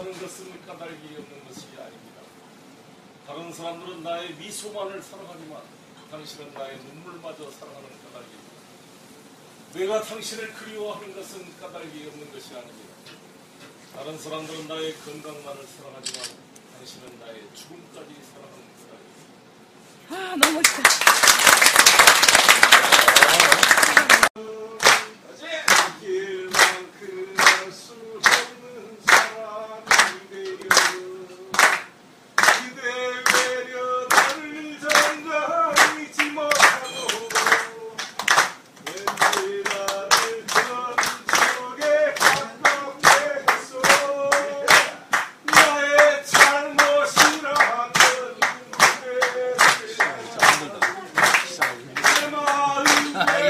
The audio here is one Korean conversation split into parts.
하는 것은 까닭이 없는 것이 아닙니다. 다른 사람들은 나의 미소만을 사랑하지만 당신은 나의 눈물마저 사랑하는 까닭입니다. 내가 당신을 그리워하는 것은 까닭이 없는 것이 아닙니다. 다른 사람들은 나의 건강만을 사랑하지만 당신은 나의 죽음까지 사랑하는 까닭입니다. 아, 너무 멋있다. 길만큼 할수 없는 사랑이 되어 그대 외려 나를 정강이지 못하고 왠지 나를 전 쪽에 가깝게 했어 나의 잘못이라면 그대를 내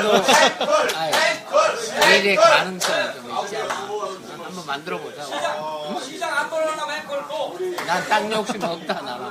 그래도 아이, 일의 가능성이 좀 있잖아. 한번 만들어 보자고. 시장 안 벌어나면 걸 또. 난땅 욕심 없다 나는.